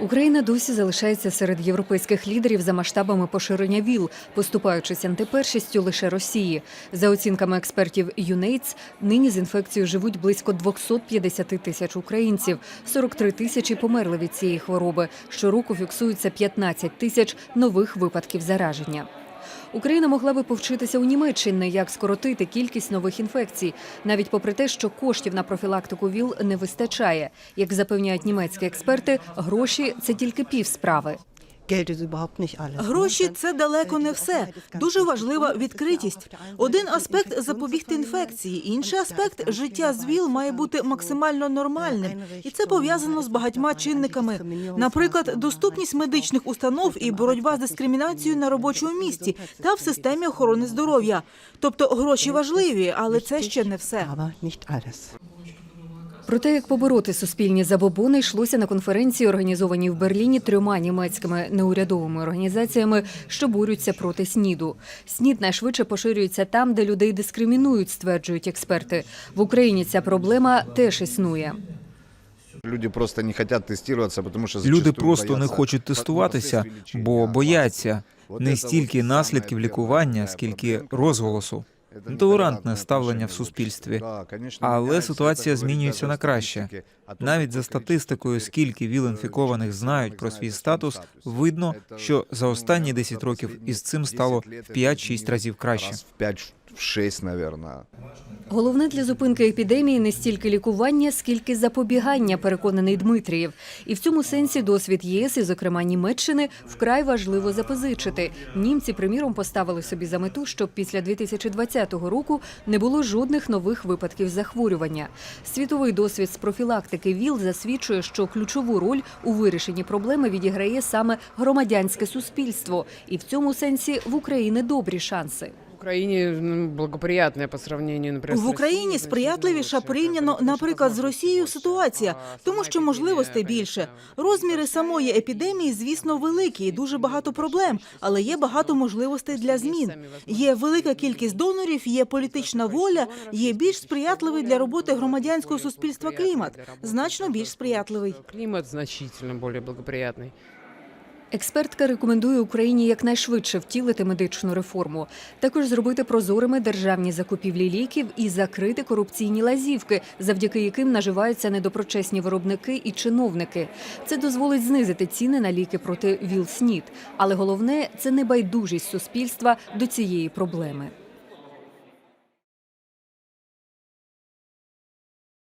Україна досі залишається серед європейських лідерів за масштабами поширення ВІЛ, поступаючись антипершістю лише Росії. За оцінками експертів ЮНЕЙЦ, нині з інфекцією живуть близько 250 тисяч українців. 43 тисячі померли від цієї хвороби. Щороку фіксується 15 тисяч нових випадків зараження. Україна могла би повчитися у Німеччини, як скоротити кількість нових інфекцій, навіть попри те, що коштів на профілактику ВІЛ не вистачає. Як запевняють німецькі експерти, гроші це тільки пів справи. Гроші це далеко не все. Дуже важлива відкритість. Один аспект запобігти інфекції, інший аспект життя з ВІЛ має бути максимально нормальним, і це пов'язано з багатьма чинниками. Наприклад, доступність медичних установ і боротьба з дискримінацією на робочому місці та в системі охорони здоров'я. Тобто гроші важливі, але це ще не все. Про те, як побороти суспільні забобони, йшлося на конференції, організованій в Берліні трьома німецькими неурядовими організаціями, що борються проти СНІДу. СНІД найшвидше поширюється там, де людей дискримінують, стверджують експерти. В Україні ця проблема теж існує. Люди просто не хотят тестироваться, потому что Люди просто не хочуть тестуватися, бо бояться не стільки наслідків лікування, скільки розголосу Это Нетолерантне нетолерантное ставлення в отношение суспільстві. Да, конечно, Але меняется. ситуація Это говорит змінюється даже на о краще. статистике, о том, Навіть за какое статистикою, количество скільки теперь, ВІЛ-інфікованих э, знають про знают свій свой статус, статус. видно, Это, що за ну, останні наверное, 10 за років последние із цим 10 стало лет в это 5-6 изменилось разів краще. В 6, наверное. Головне для зупинки епідемії не стільки лікування, скільки запобігання, переконаний Дмитрієв. І в цьому сенсі досвід ЄС, і, зокрема Німеччини, вкрай важливо запозичити. Німці, приміром, поставили собі за мету, щоб після 2020 року не було жодних нових випадків захворювання. Світовий досвід з профілактики ВІЛ засвідчує, що ключову роль у вирішенні проблеми відіграє саме громадянське суспільство, і в цьому сенсі в Україні добрі шанси. Україні ну, благоприятне по сравнению, наприклад, В Україні сприятливіша порівняно, наприклад, з Росією ситуація, тому що можливостей більше. Розміри самої епідемії, звісно, великі і дуже багато проблем, але є багато можливостей для змін. Є велика кількість донорів, є політична воля, є більш сприятливий для роботи громадянського суспільства клімат, значно більш сприятливий. Клімат значительно більш благоприятний. Експертка рекомендує Україні якнайшвидше втілити медичну реформу, також зробити прозорими державні закупівлі ліків і закрити корупційні лазівки, завдяки яким наживаються недопрочесні виробники і чиновники. Це дозволить знизити ціни на ліки проти ВІЛ-СНІД. Але головне це небайдужість суспільства до цієї проблеми.